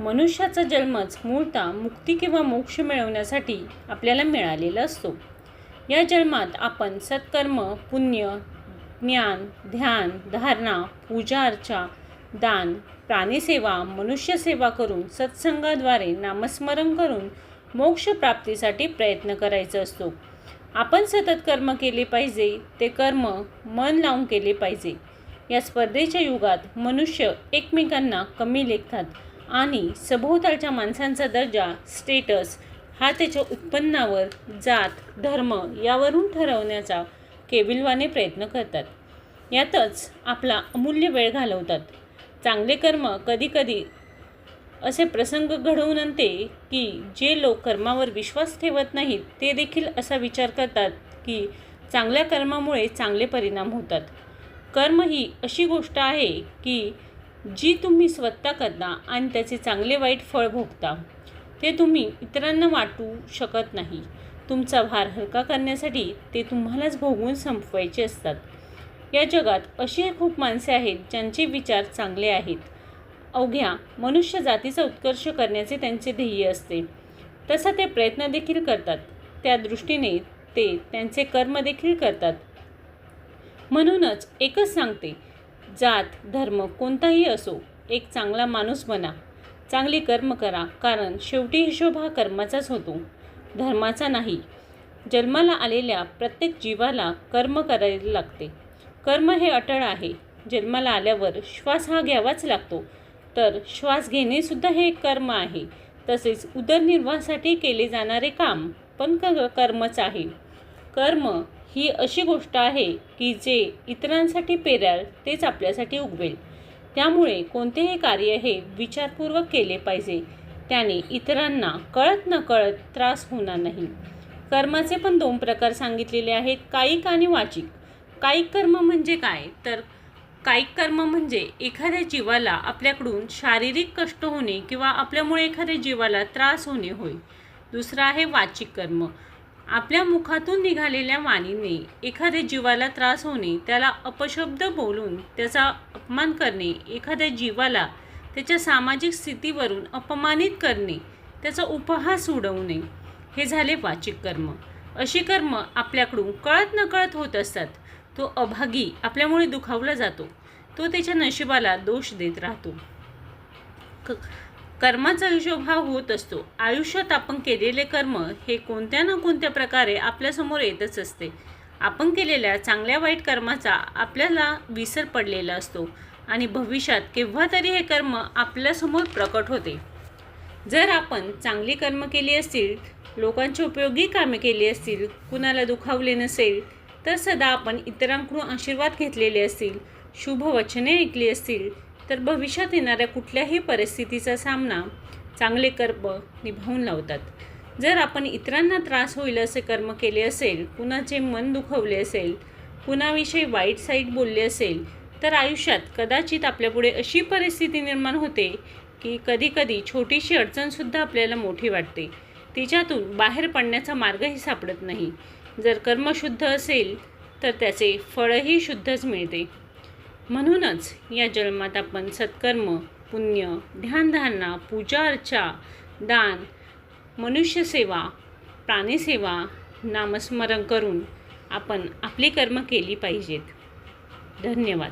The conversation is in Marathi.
मनुष्याचा जन्मच मूळतः मुक्ती किंवा मोक्ष मिळवण्यासाठी आपल्याला मिळालेला असतो. या जन्मात आपण सत्कर्म पुण्य ज्ञान ध्यान धारणा पूजा अर्चा दान प्राणीसेवा मनुष्यसेवा करून सत्संगाद्वारे नामस्मरण करून मोक्षप्राप्तीसाठी प्रयत्न करायचा असतो. आपण सतत कर्म केले पाहिजे ते कर्म मन लावून केले पाहिजे. या स्पर्धेच्या युगात मनुष्य एकमेकांना कमी लेखतात. आणि सभोवतालच्या माणसांचा दर्जा स्टेटस हा त्याच्या उत्पन्नावर जात धर्म यावरून ठरवण्याचा केविलवाने प्रयत्न करतात. यातच आपला अमूल्य वेळ घालवतात. चांगले कर्म कधीकधी असे प्रसंग घडवून आणते की जे लोक कर्मावर विश्वास ठेवत नाहीत ते देखील असा विचार करतात की चांगल्या कर्मामुळे चांगले परिणाम होतात. कर्म ही अशी गोष्ट आहे की जी तुम्ही स्वतः करता आणि त्याचे चांगले वाईट फळ भोगता ते तुम्ही इतरांना वाटू शकत नाही. तुमचा भार हलका करण्यासाठी ते तुम्हालाच भोगून संपवायचे असतात. या जगात अशी खूप माणसे आहेत ज्यांचे विचार चांगले आहेत. अवघ्या मनुष्य जातीचा उत्कर्ष करण्याचे त्यांचे ध्येय असते. तसा ते प्रयत्न देखील करतात. त्या दृष्टीने ते त्यांचे कर्म देखील करतात. म्हणूनच एकच सांगते जात धर्म कोणताही असो एक चांगला माणूस बना. चांगली कर्म करा कारण शेवटी हिशोब हा कर्माचाच होतो. धर्माचा नाही. जन्माला आलेल्या प्रत्येक जीवाला कर्म करायला लागते. कर्म हे अटळ आहे. जन्माला आल्यावर श्वास हा घ्यावाच लागतो. तर श्वास घेणेसुद्धा हे एक कर्म आहे. तसेच उदरनिर्वाहासाठी केले जाणारे काम पण क कर्मच आहे. कर्म ही अशी गोष्ट आहे की जे इतरांसाठी पेराल तेच आपल्यासाठी उगवेल. त्यामुळे कोणतेही कार्य हे विचारपूर्वक केले पाहिजे. त्याने इतरांना कळत न कळत त्रास होणार नाही. कर्माचे पण दोन प्रकार सांगितलेले आहेत कायिक आणि वाचिक. कायिक कर्म म्हणजे काय? तर कायिक कर्म म्हणजे एखाद्या जीवाला आपल्याकडून शारीरिक कष्ट होणे किंवा आपल्यामुळे एखाद्या जीवाला त्रास होणे होय. दुसरं आहे वाचिक कर्म. आपल्या मुखातून निघालेल्या वाणीने एखाद्या जीवाला त्रास होणे त्याला अपशब्द बोलून त्याचा अपमान करणे एखाद्या जीवाला त्याच्या सामाजिक स्थितीवरून अपमानित करणे त्याचा उपहास उडवणे हे झाले वाचिक कर्म. अशी कर्म आपल्याकडून कळत न कळत होत असतात. तो अभागी आपल्यामुळे दुखावला जातो. तो त्याच्या नशिबाला दोष देत राहतो. कर्माचा हिशोब हा होत असतो. आयुष्यात आपण केलेले कर्म हे कोणत्या ना कोणत्या प्रकारे आपल्यासमोर येतच असते. आपण केलेल्या चांगल्या वाईट कर्माचा आपल्याला विसर पडलेला असतो आणि भविष्यात केव्हा तरी हे कर्म आपल्यासमोर प्रकट होते. जर आपण चांगली कर्म केली असतील लोकांची उपयोगी कामे केली असतील कुणाला दुखावले नसेल तर सदा आपण इतरांकडून आशीर्वाद घेतलेले असतील शुभ वचने ऐकली असतील तर भविष्यात येणाऱ्या कुठल्याही परिस्थितीचा सामना चांगले कर्म निभावून लावतात. जर आपण इतरांना त्रास होईल असे कर्म केले असेल कुणाचे मन दुखवले असेल कुणाविषयी वाईट साईट बोलले असेल तर आयुष्यात कदाचित आपल्यापुढे अशी परिस्थिती निर्माण होते की कधीकधी छोटीशी अडचणसुद्धा आपल्याला मोठी वाटते. तिच्यातून बाहेर पडण्याचा मार्गही सापडत नाही. जर कर्म शुद्ध असेल तर त्याचे फळही शुद्धच मिळते. म्हणूनच या जन्मात आपण सत्कर्म पुण्य ध्यानधारणा पूजा अर्चा दान मनुष्यसेवा प्राणीसेवा नामस्मरण करून आपण आपली कर्म केली पाहिजेत. धन्यवाद.